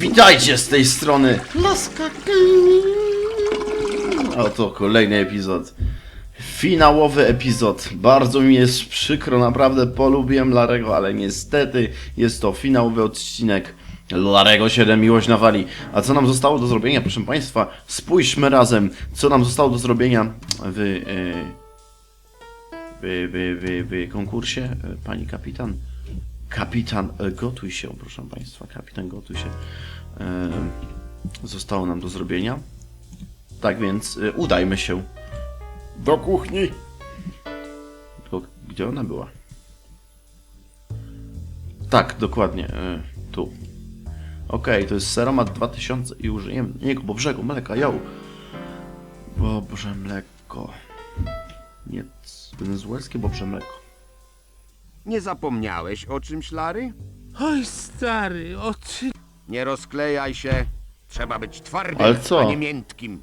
Witajcie z tej strony! Laska Oto kolejny epizod. Finałowy epizod. Bardzo mi jest przykro, naprawdę polubiłem Larego, ale niestety jest to finałowy odcinek. Larego 7 Miłość na Wali. A co nam zostało do zrobienia, proszę Państwa? Spójrzmy razem, co nam zostało do zrobienia w, e, w, w, w, w konkursie. E, Pani kapitan. Kapitan, e, gotuj się, proszę Państwa. Kapitan, gotuj się. E, Zostało nam do zrobienia. Tak więc e, udajmy się do kuchni. Tylko gdzie ona była? Tak, dokładnie. Tu. Okej, to jest seromat 2000 i użyjemy niego bobrzego mleka, ją. Bobrze mleko. Nie, wenezuelskie bobrze mleko. Nie zapomniałeś o czymś, Lary? Oj, stary, o ty... Nie rozklejaj się. Trzeba być twardym, Ale co? a nie miętkim.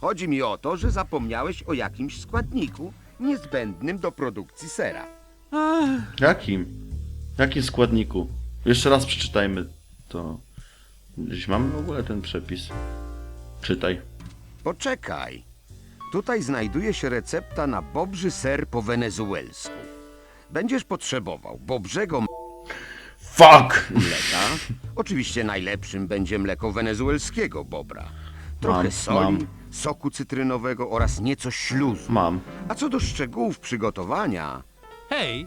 Chodzi mi o to, że zapomniałeś o jakimś składniku niezbędnym do produkcji sera. Ach, Jakim? Jakim składniku? Jeszcze raz przeczytajmy to. Gdzieś mamy w ogóle ten przepis. Czytaj. Poczekaj. Tutaj znajduje się recepta na bobrzy ser po wenezuelsku. Będziesz potrzebował bobrzego Fuck! mleka. Oczywiście najlepszym będzie mleko wenezuelskiego bobra. Trochę Mam, soli, mam. soku cytrynowego oraz nieco śluzu. Mam. A co do szczegółów przygotowania, hej,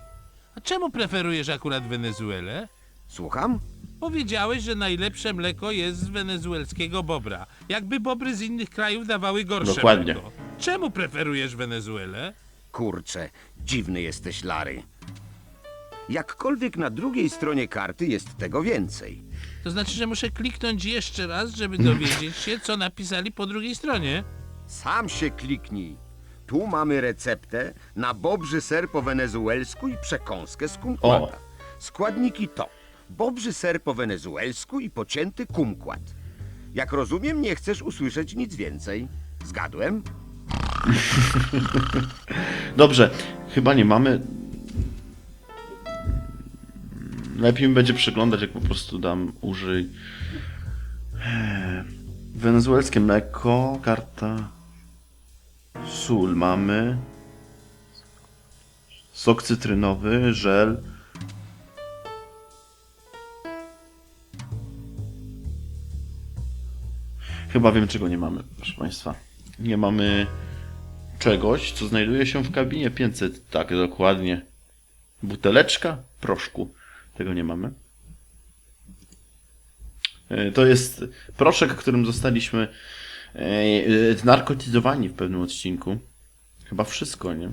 a czemu preferujesz akurat Wenezuelę? słucham? Powiedziałeś, że najlepsze mleko jest z wenezuelskiego bobra. Jakby bobry z innych krajów dawały gorsze Dokładnie. mleko. Czemu preferujesz Wenezuelę? Kurczę, dziwny jesteś, Lary. Jakkolwiek na drugiej stronie karty jest tego więcej. To znaczy, że muszę kliknąć jeszcze raz, żeby dowiedzieć się, co napisali po drugiej stronie? Sam się kliknij. Tu mamy receptę na bobrzy ser po wenezuelsku i przekąskę z kumquata. O. Składniki to bobrzy ser po wenezuelsku i pocięty kumquat. Jak rozumiem, nie chcesz usłyszeć nic więcej. Zgadłem? Dobrze, chyba nie mamy. Lepiej mi będzie przeglądać, jak po prostu dam użyj. Eee, Wenezuelskie mleko, karta. Sól mamy. Sok cytrynowy, żel. Chyba wiem, czego nie mamy, proszę Państwa. Nie mamy czegoś, co znajduje się w kabinie 500. Tak, dokładnie. Buteleczka proszku. Tego nie mamy. E, To jest proszek, którym zostaliśmy e, e, narkotyzowani w pewnym odcinku. Chyba wszystko, nie?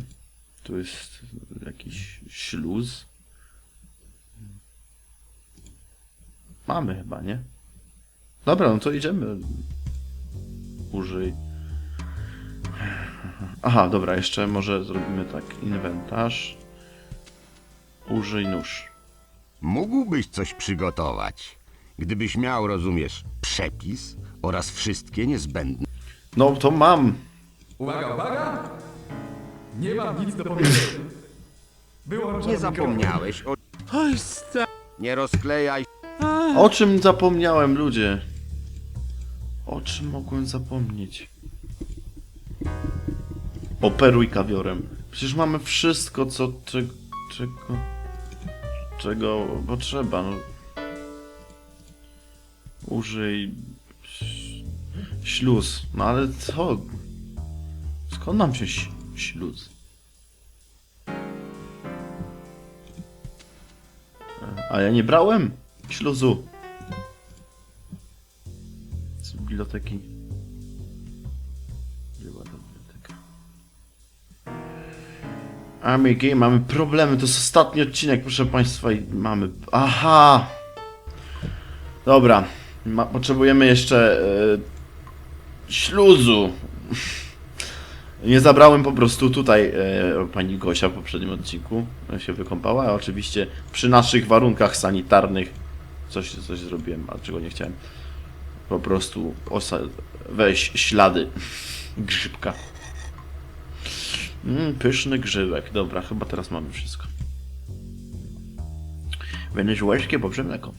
Tu jest jakiś śluz. Mamy chyba, nie? Dobra, no to idziemy. Użyj. Aha, dobra, jeszcze może zrobimy tak. Inwentarz. Użyj nóż. Mógłbyś coś przygotować, gdybyś miał, rozumiesz, przepis oraz wszystkie niezbędne. No to mam. Uwaga, uwaga! Nie mam nic do powiedzenia. Wyłączam Nie zapomniałeś o... Oj, stary... Nie rozklejaj O czym zapomniałem, ludzie? O czym mogłem zapomnieć? Operuj kawiorem. Przecież mamy wszystko, co. Czego. Czego, potrzeba. No. Użyj. Śluz. No ale co? Skąd nam się śluz? A ja nie brałem śluzu. Z biblioteki. AMG, mamy problemy. To jest ostatni odcinek, proszę Państwa. I mamy. Aha! Dobra. Ma, potrzebujemy jeszcze e, śluzu. Nie zabrałem po prostu tutaj e, pani Gosia w poprzednim odcinku. się wykąpała, a oczywiście przy naszych warunkach sanitarnych coś, coś zrobiłem, a czego nie chciałem. Po prostu osa- weź ślady grzybka. Mm, pyszny grzybek. Dobra, chyba teraz mamy wszystko. Wenezuelskie bobrze mleko.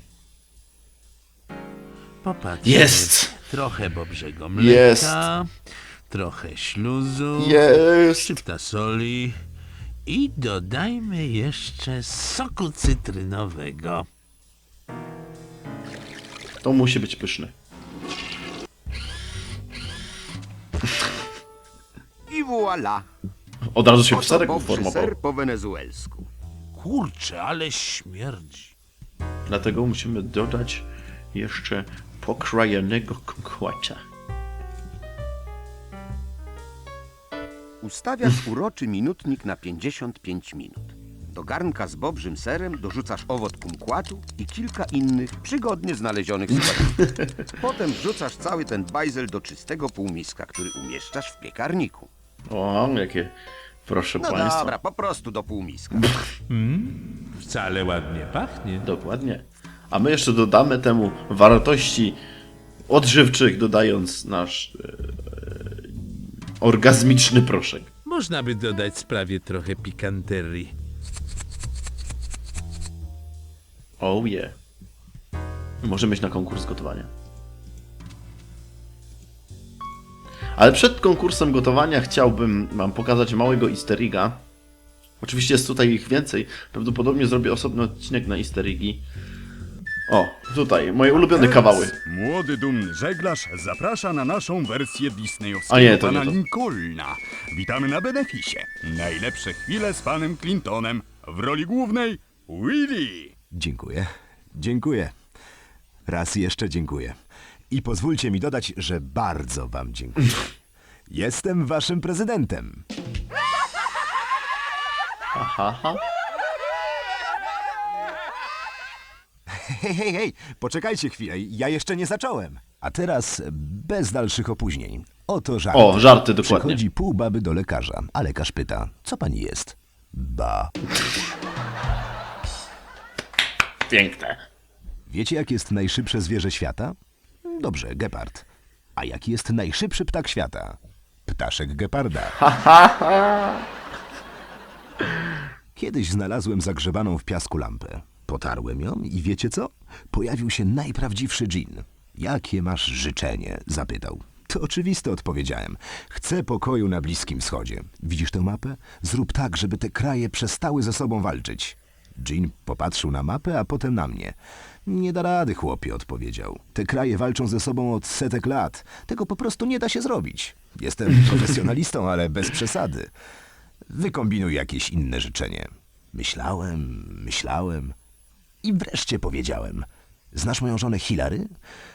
popatrzmy. Jest! Trochę bobrzego mleka. Jest. Trochę śluzu. Jest! Szczypta soli. I dodajmy jeszcze soku cytrynowego. To musi być pyszne. I voilà. Od razu się psarek bobrzy uformował. ser po wenezuelsku. Kurczę, ale śmierdzi. Dlatego musimy dodać jeszcze pokrojonego kunkłacza. Ustawiasz uroczy minutnik na 55 minut. Do garnka z bobrzym serem dorzucasz owoc kumkłatu i kilka innych przygodnie znalezionych składników. Potem wrzucasz cały ten bajzel do czystego półmiska, który umieszczasz w piekarniku. O, jakie... Proszę No państwa. dobra, po prostu do półmiska. Wcale ładnie pachnie. Dokładnie. A my jeszcze dodamy temu wartości odżywczych, dodając nasz e, e, orgazmiczny proszek. Można by dodać sprawie trochę pikanterii. Oh yeah. Możemy iść na konkurs gotowania. Ale przed konkursem gotowania chciałbym wam pokazać małego easter egga. Oczywiście jest tutaj ich więcej. Prawdopodobnie zrobię osobny odcinek na easter eggi. O, tutaj, moje ulubione kawały. Młody, dumny żeglarz zaprasza na naszą wersję disneyowskiego A nie, to nie pana to. Lincolna. Witamy na beneficie. Najlepsze chwile z panem Clintonem. W roli głównej Willy. Dziękuję. Dziękuję. Raz jeszcze dziękuję. I pozwólcie mi dodać, że bardzo wam dziękuję. Jestem waszym prezydentem. Aha. Hej, hej, hej, poczekajcie chwilę, ja jeszcze nie zacząłem. A teraz bez dalszych opóźnień. Oto żart. O, żarty dokładnie. Przychodzi pół baby do lekarza, a lekarz pyta, co pani jest? Ba. Piękne. Wiecie, jak jest najszybsze zwierzę świata? Dobrze, gepard. A jaki jest najszybszy ptak świata? Ptaszek geparda. Kiedyś znalazłem zagrzebaną w piasku lampę. Potarłem ją i wiecie co? Pojawił się najprawdziwszy dżin. Jakie masz życzenie? Zapytał. To oczywiste, odpowiedziałem. Chcę pokoju na Bliskim Wschodzie. Widzisz tę mapę? Zrób tak, żeby te kraje przestały ze sobą walczyć. Jean popatrzył na mapę, a potem na mnie. Nie da rady, chłopie, odpowiedział. Te kraje walczą ze sobą od setek lat. Tego po prostu nie da się zrobić. Jestem profesjonalistą, ale bez przesady. Wykombinuj jakieś inne życzenie. Myślałem, myślałem i wreszcie powiedziałem. Znasz moją żonę Hilary?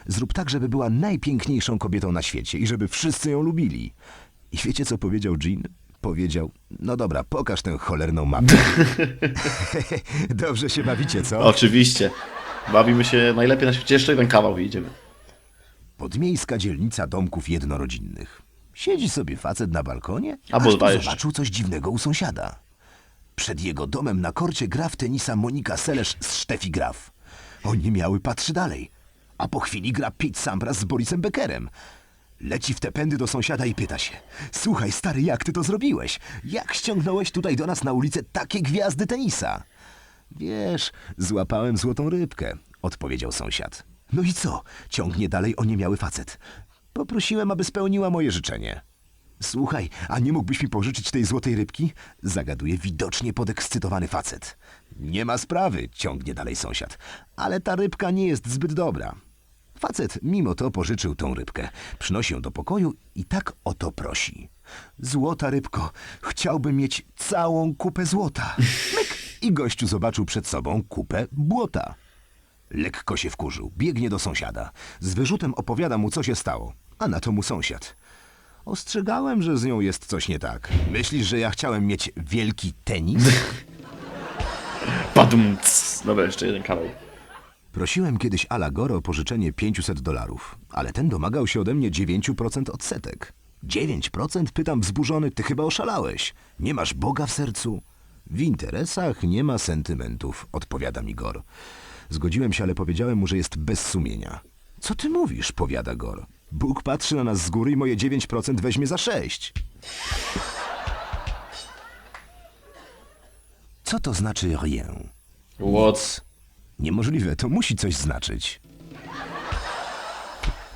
Zrób tak, żeby była najpiękniejszą kobietą na świecie i żeby wszyscy ją lubili. I wiecie, co powiedział Jean? Powiedział, no dobra, pokaż tę cholerną mapę. Dobrze się bawicie, co? Oczywiście. Bawimy się najlepiej na świecie. Jeszcze jeden kawał i idziemy. Podmiejska dzielnica domków jednorodzinnych. Siedzi sobie facet na balkonie, A aż bo tu zobaczył coś dziwnego u sąsiada. Przed jego domem na korcie gra w tenisa Monika Selesz z Steffi Graf. Oni miały patrzy dalej. A po chwili gra Pete Sampras z Borisem Beckerem. Leci w te pędy do sąsiada i pyta się. Słuchaj, stary, jak ty to zrobiłeś? Jak ściągnąłeś tutaj do nas na ulicę takie gwiazdy tenisa? Wiesz, złapałem złotą rybkę, odpowiedział sąsiad. No i co? Ciągnie dalej oniemiały facet. Poprosiłem, aby spełniła moje życzenie. Słuchaj, a nie mógłbyś mi pożyczyć tej złotej rybki? Zagaduje widocznie podekscytowany facet. Nie ma sprawy, ciągnie dalej sąsiad. Ale ta rybka nie jest zbyt dobra. Facet mimo to pożyczył tą rybkę. Przynosi ją do pokoju i tak o to prosi. Złota rybko, chciałbym mieć całą kupę złota. Myk! I gościu zobaczył przed sobą kupę błota. Lekko się wkurzył, biegnie do sąsiada. Z wyrzutem opowiada mu, co się stało. A na to mu sąsiad. Ostrzegałem, że z nią jest coś nie tak. Myślisz, że ja chciałem mieć wielki tenis? Padum. Dobra, jeszcze jeden kawał. Prosiłem kiedyś Ala Gore o pożyczenie 500 dolarów, ale ten domagał się ode mnie 9% odsetek. 9%? Pytam wzburzony, ty chyba oszalałeś. Nie masz Boga w sercu? W interesach nie ma sentymentów, odpowiada mi Gor. Zgodziłem się, ale powiedziałem mu, że jest bez sumienia. Co ty mówisz, powiada Gor. Bóg patrzy na nas z góry i moje 9% weźmie za 6. Co to znaczy rien? What? Niemożliwe, to musi coś znaczyć.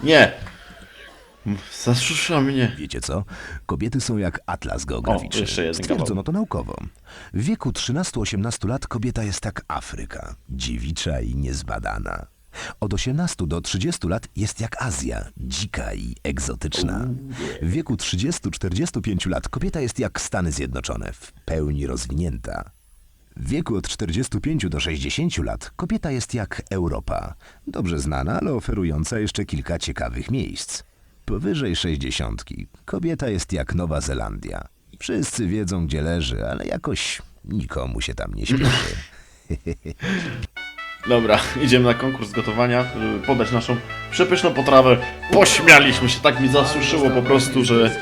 Nie! Zasusza mnie. Wiecie co? Kobiety są jak atlas O, geograficzny. jeszcze jeden Stwierdzono to naukowo. W wieku 13-18 lat kobieta jest jak Afryka. Dziewicza i niezbadana. Od 18 do 30 lat jest jak Azja, dzika i egzotyczna. W wieku 30-45 lat kobieta jest jak Stany Zjednoczone, w pełni rozwinięta. W wieku od 45 do 60 lat kobieta jest jak Europa. Dobrze znana, ale oferująca jeszcze kilka ciekawych miejsc. Powyżej 60 kobieta jest jak Nowa Zelandia. Wszyscy wiedzą, gdzie leży, ale jakoś nikomu się tam nie śpieszy. Dobra, idziemy na konkurs gotowania, żeby podać naszą przepyszną potrawę. Pośmialiśmy się, tak mi zasuszyło po prostu, że...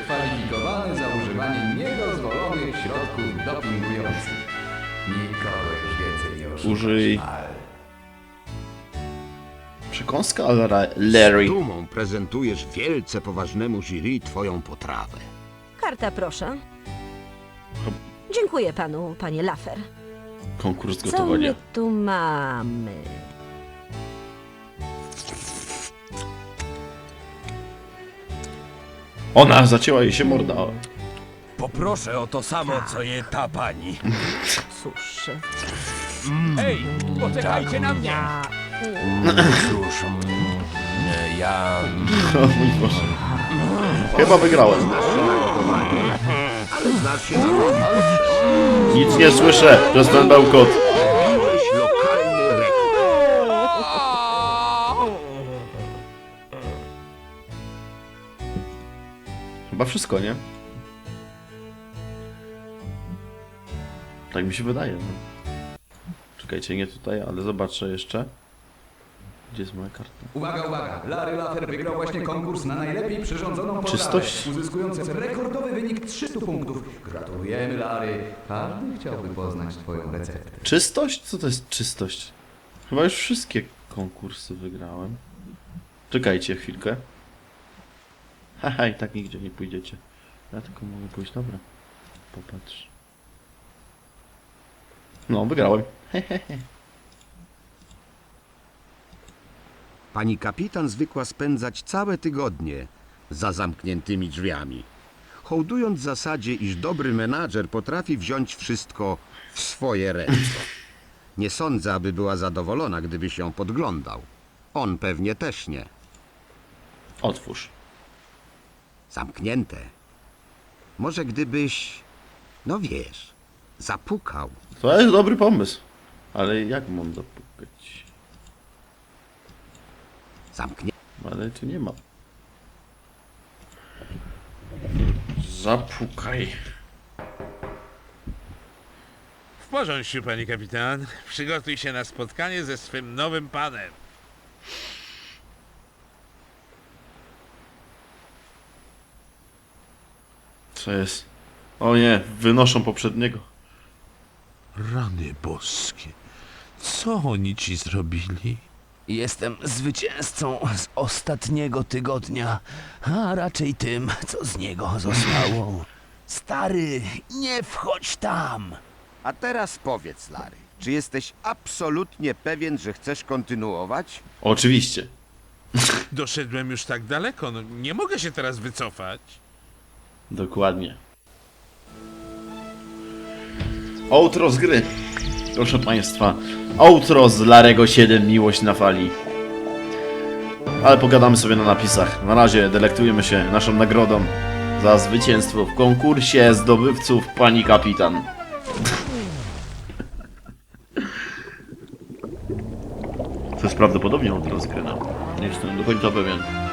Użyj... Przekąska Larry. Z dumą prezentujesz wielce poważnemu jury twoją potrawę. Karta, proszę. Dziękuję panu, panie Lafer. Konkurs Co gotowania. my tu mamy? Ona, zacięła jej się morda. Poproszę o to samo, co je ta pani. Cóż, Ej, poczekajcie na mnie! ja... Cóż, mm, ja... O mój Boże. Chyba wygrałem. Ale znasz się na robi. Nic nie słyszę przez ten bełkot. Miałeś lokalny rekord. Chyba wszystko, nie? Tak mi się wydaje. No. Czekajcie, nie tutaj, ale zobaczę jeszcze. Gdzie jest moja karta? Uwaga, uwaga! Larry Laffer wygrał właśnie konkurs na najlepiej przyrządzoną potrawę, Czystość. uzyskując rekordowy wynik 300 punktów. Gratulujemy, Larry. Każdy chciałby poznać twoją receptę. Czystość? Co to jest czystość? Chyba już wszystkie konkursy wygrałem. Czekajcie chwilkę. Haha, i tak nigdzie nie pójdziecie. Ja tylko mogę pójść, dobra. Popatrz. No, wygrałem. Pani kapitan zwykła spędzać całe tygodnie za zamkniętymi drzwiami, hołdując zasadzie, iż dobry menadżer potrafi wziąć wszystko w swoje ręce. Nie sądzę, aby była zadowolona, gdybyś ją podglądał. On pewnie też nie. Otwórz. Zamknięte. Może gdybyś, no wiesz, zapukał. To jest dobry pomysł. Ale jak mam zapukać? Zamknięte. Ale tu nie ma. Zapukaj. W porządku, panie kapitan. Przygotuj się na spotkanie ze swym nowym panem. Co jest? O nie, wynoszą poprzedniego. Rany boskie. Co oni ci zrobili? Jestem zwycięzcą z ostatniego tygodnia, a raczej tym, co z niego zostało. Stary, nie wchodź tam! A teraz powiedz, Larry, czy jesteś absolutnie pewien, że chcesz kontynuować? Oczywiście. Doszedłem już tak daleko, no nie mogę się teraz wycofać. Dokładnie. Outro z gry. Proszę Państwa. Outro z Larego 7 Miłość na fali. Ale pogadamy sobie na napisach. Na razie delektujemy się naszą nagrodą za zwycięstwo w konkursie zdobywców Pani Kapitan. To jest prawdopodobnie outro z gry, no. Nie jestem do końca pewien.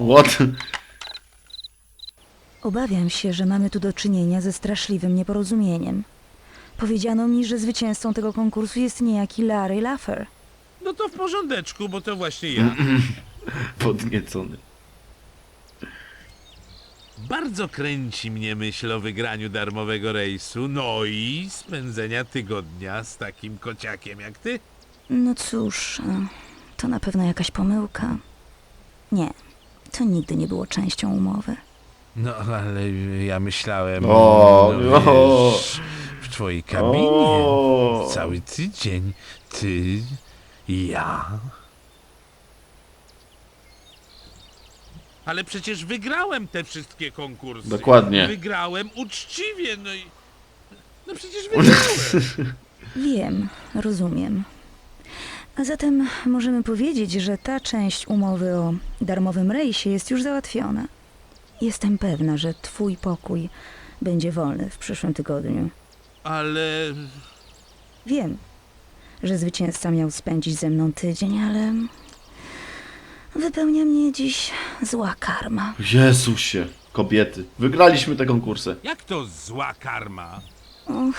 What? Obawiam się, że mamy tu do czynienia ze straszliwym nieporozumieniem. Powiedziano mi, że zwycięzcą tego konkursu jest niejaki Larry Laffer. No to w porządeczku, bo to właśnie ja. Podniecony. Bardzo kręci mnie myśl o wygraniu darmowego rejsu, no i spędzenia tygodnia z takim kociakiem jak ty. No cóż, e, to na pewno jakaś pomyłka. Nie, To nigdy nie było częścią umowy. No, ale ja myślałem, O, no, o. wiesz, w twojej kabinie O. cały tydzień, ty i ja. Ale przecież wygrałem te wszystkie konkursy. Dokładnie. Wygrałem uczciwie, no i... No przecież wygrałem. Wiem, rozumiem. A zatem możemy powiedzieć, że ta część umowy o darmowym rejsie jest już załatwiona. Jestem pewna, że twój pokój będzie wolny w przyszłym tygodniu. Ale... Wiem, że zwycięzca miał spędzić ze mną tydzień, ale wypełnia mnie dziś zła karma. Jezusie, kobiety. Wygraliśmy te konkursy. Jak to zła karma? Och,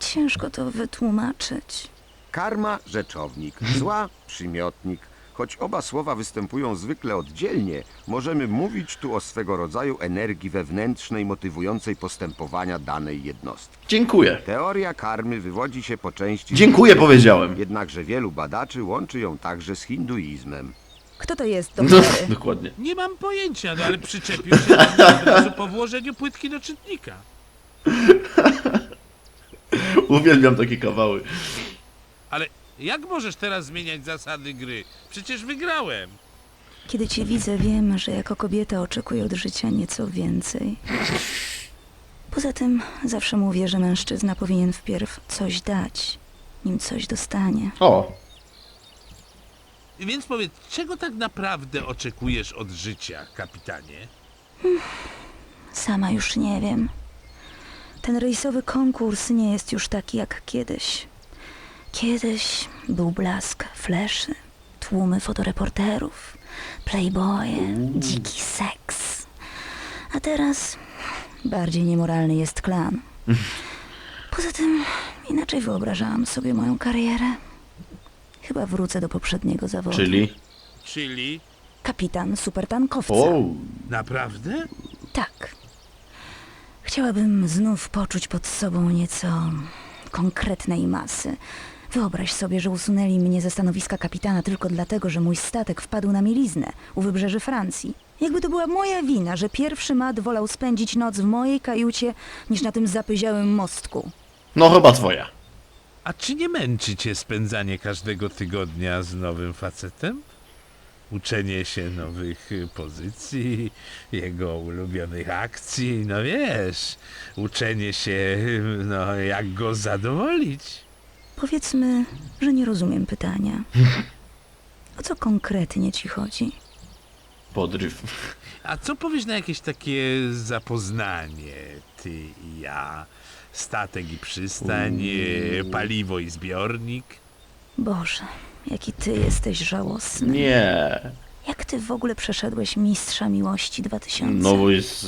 ciężko to wytłumaczyć. Karma rzeczownik, zła przymiotnik. Choć oba słowa występują zwykle oddzielnie, możemy mówić tu o swego rodzaju energii wewnętrznej motywującej postępowania danej jednostki. Dziękuję. Teoria karmy wywodzi się po części. z Dziękuję, powiedziałem. Jednakże wielu badaczy łączy ją także z hinduizmem. Kto to jest, No, doktory? dokładnie. Nie mam pojęcia, no ale przyczepił się do mnie od razu po włożeniu płytki do czytnika. Uwielbiam takie kawały. Ale jak możesz teraz zmieniać zasady gry? Przecież wygrałem. Kiedy cię widzę, wiem, że jako kobieta oczekuję od życia nieco więcej. Poza tym zawsze mówię, że mężczyzna powinien wpierw coś dać, nim coś dostanie. O, Więc powiedz, czego tak naprawdę oczekujesz od życia, kapitanie? Sama już nie wiem. Ten rejsowy konkurs nie jest już taki jak kiedyś. Kiedyś był blask fleszy, tłumy fotoreporterów, playboye, dziki seks. A teraz bardziej niemoralny jest klan. Poza tym inaczej wyobrażałam sobie moją karierę. Chyba wrócę do poprzedniego zawodu. czyli... Czyli Kapitan supertankowca. O, naprawdę? Tak. Chciałabym znów poczuć pod sobą nieco konkretnej masy. Wyobraź sobie, że usunęli mnie ze stanowiska kapitana tylko dlatego, że mój statek wpadł na mieliznę u wybrzeży Francji. Jakby to była moja wina, że pierwszy mat wolał spędzić noc w mojej kajucie niż na tym zapyziałym mostku. no chyba twoja. A czy nie męczy cię spędzanie każdego tygodnia z nowym facetem? Uczenie się nowych y, pozycji, jego ulubionych akcji, no wiesz, uczenie się, y, no jak go zadowolić. Powiedzmy, że nie rozumiem pytania. O co konkretnie ci chodzi? Podryw. A co powiesz na jakieś takie zapoznanie, ty i ja? Statek i przystań, y, paliwo i zbiornik? Boże, jaki ty jesteś żałosny. Nie. Jak ty w ogóle przeszedłeś Mistrza Miłości 2000? No bo jest...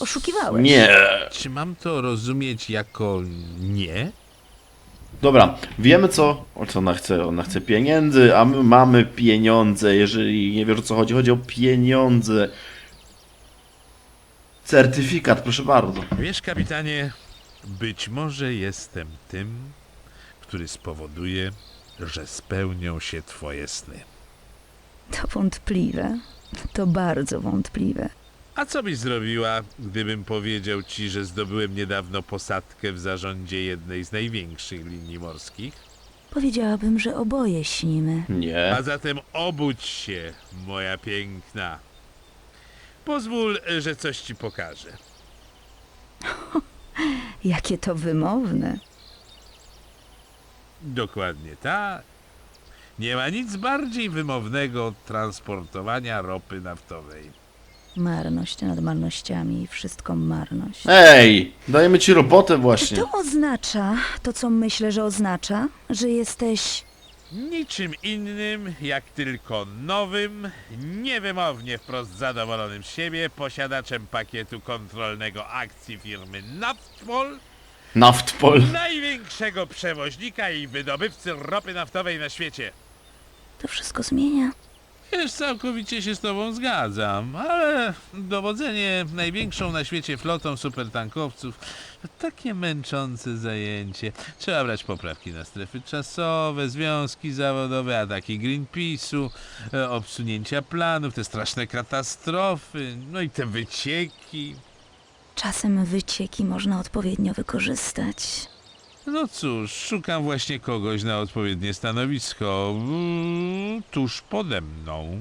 Oszukiwałeś. Nie. Czy mam to rozumieć jako nie? Dobra, wiemy co, o co ona chce. Ona chce pieniędzy, a my mamy pieniądze. Jeżeli nie wiesz o co chodzi, chodzi o pieniądze. Certyfikat, proszę bardzo. Wiesz, kapitanie, być może jestem tym, który spowoduje, że spełnią się twoje sny. To wątpliwe. To bardzo wątpliwe. A co byś zrobiła, gdybym powiedział ci, że zdobyłem niedawno posadkę w zarządzie jednej z największych linii morskich? Powiedziałabym, że oboje śnimy. Nie. A zatem obudź się, moja piękna. Pozwól, że coś ci pokażę. Jakie to wymowne. Dokładnie tak. Nie ma nic bardziej wymownego od transportowania ropy naftowej. Marność nad marnościami i wszystko marność. Ej, dajemy ci robotę właśnie. To oznacza to, co myślę, że oznacza, że jesteś. Niczym innym, jak tylko nowym, niewymownie wprost zadowolonym z siebie, posiadaczem pakietu kontrolnego akcji firmy Naftpol, Naftpol. największego przewoźnika i wydobywcy ropy naftowej na świecie. To wszystko zmienia. Wiesz, całkowicie się z tobą zgadzam, ale dowodzenie największą na świecie flotą supertankowców to takie męczące zajęcie. Trzeba brać poprawki na strefy czasowe, związki zawodowe, ataki Greenpeace'u, e, obsunięcia planów, te straszne katastrofy, no i te wycieki. Czasem wycieki można odpowiednio wykorzystać. No cóż, szukam właśnie kogoś na odpowiednie stanowisko, mm, tuż pode mną.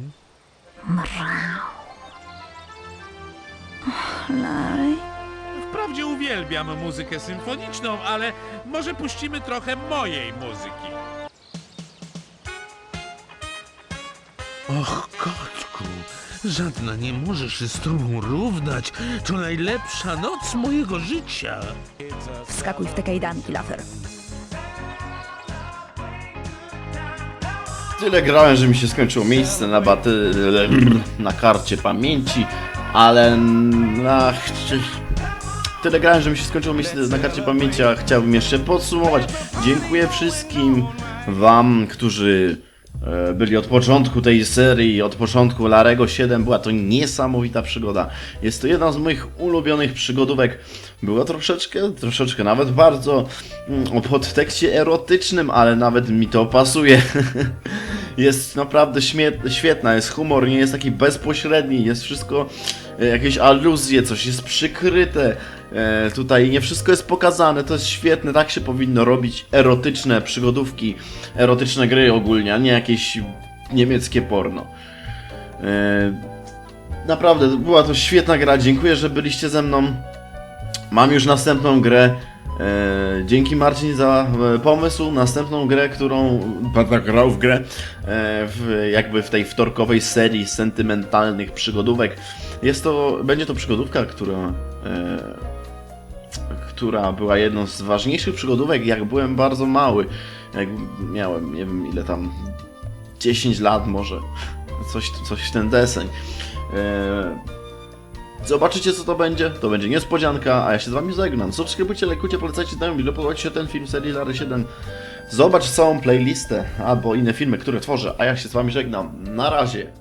Mrał. Och, Larry. Wprawdzie uwielbiam muzykę symfoniczną, ale może puścimy trochę mojej muzyki. Och, kotku, żadna nie możesz się z tobą równać. To najlepsza noc mojego życia. Wskakuj w te kajdanki, Lafer. Tyle grałem, że mi się skończyło miejsce na baty... na karcie pamięci, ale na... Tyle grałem, że mi się skończyło miejsce na karcie pamięci, a chciałbym jeszcze podsumować. Dziękuję wszystkim wam, którzy byli od początku tej serii, od początku Larego 7. Była to niesamowita przygoda. Jest to jedna z moich ulubionych przygodówek. Była troszeczkę, troszeczkę nawet bardzo mm, o podtekście erotycznym, ale nawet mi to pasuje. jest naprawdę świetna, jest humor, nie jest taki bezpośredni, jest wszystko, e, jakieś aluzje, coś jest przykryte. E, tutaj nie wszystko jest pokazane, to jest świetne, tak się powinno robić erotyczne przygodówki, erotyczne gry ogólnie, a nie jakieś niemieckie porno. E, naprawdę, była to świetna gra, dziękuję, że byliście ze mną. Mam już następną grę. E, dzięki Marcin za e, pomysł. Następną grę, którą będę grał w grę, e, w, jakby w tej wtorkowej serii sentymentalnych przygodówek. Jest to, będzie to przygodówka, która, e, która była jedną z ważniejszych przygodówek, jak byłem bardzo mały. Jak miałem, nie wiem ile tam, 10 lat może, coś, coś w ten deseń. E, Zobaczycie co to będzie, to będzie niespodzianka, a ja się z wami żegnam. Subskrybujcie, lajkujcie, polecajcie znajomym, ile podoba się ten film serii Lary 7. Zobacz całą playlistę albo inne filmy, które tworzę, a ja się z wami żegnam. Na razie.